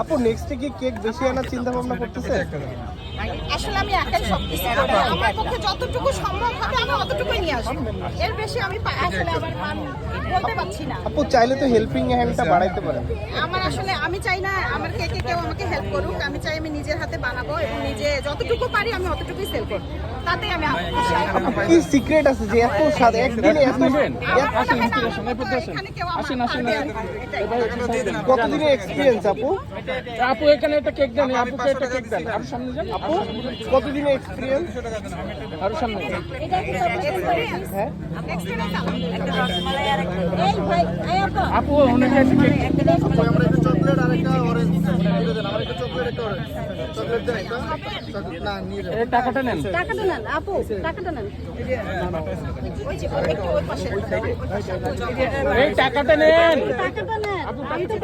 আপু নেক্সটে কি কেক বেশি আনার চিন্তা ভাবনা করতেছে আসলে আমি একাই সব কিছু করি। আমার পক্ষে যতটুকু সম্ভব হবে আমি অতটুকুই নিয়ে আসব। এর বেশি আমি আসলে আমার মান বলতে পারছি না। আপু চাইলে তো হেল্পিং হ্যান্ডটা বাড়াইতে পারেন। আমার আসলে আমি চাই না আমার কেকে কেউ আমাকে হেল্প করুক। আমি চাই আমি নিজের হাতে বানাবো এবং নিজে যতটুকু পারি আমি অতটুকুই সেল করব আমি কি সিক্রেট আছে যে এত স্বাদ একদিনে এত মনে হয়। কতদিনের এক্সপিরিয়েন্স আপু আপু এখানে একটা কেক দেন আপুকে একটা কেক দেন আর সামনে যান আপু কতদিনের এক্সপিরিয়েন্স আর সামনে হ্যাঁ আপা। একটা কেক টাকাটা নেন। টাকাটা নেন আপু টাকাটা নেন। টাকাটা নেন। টাকাটা নেন। আমি তো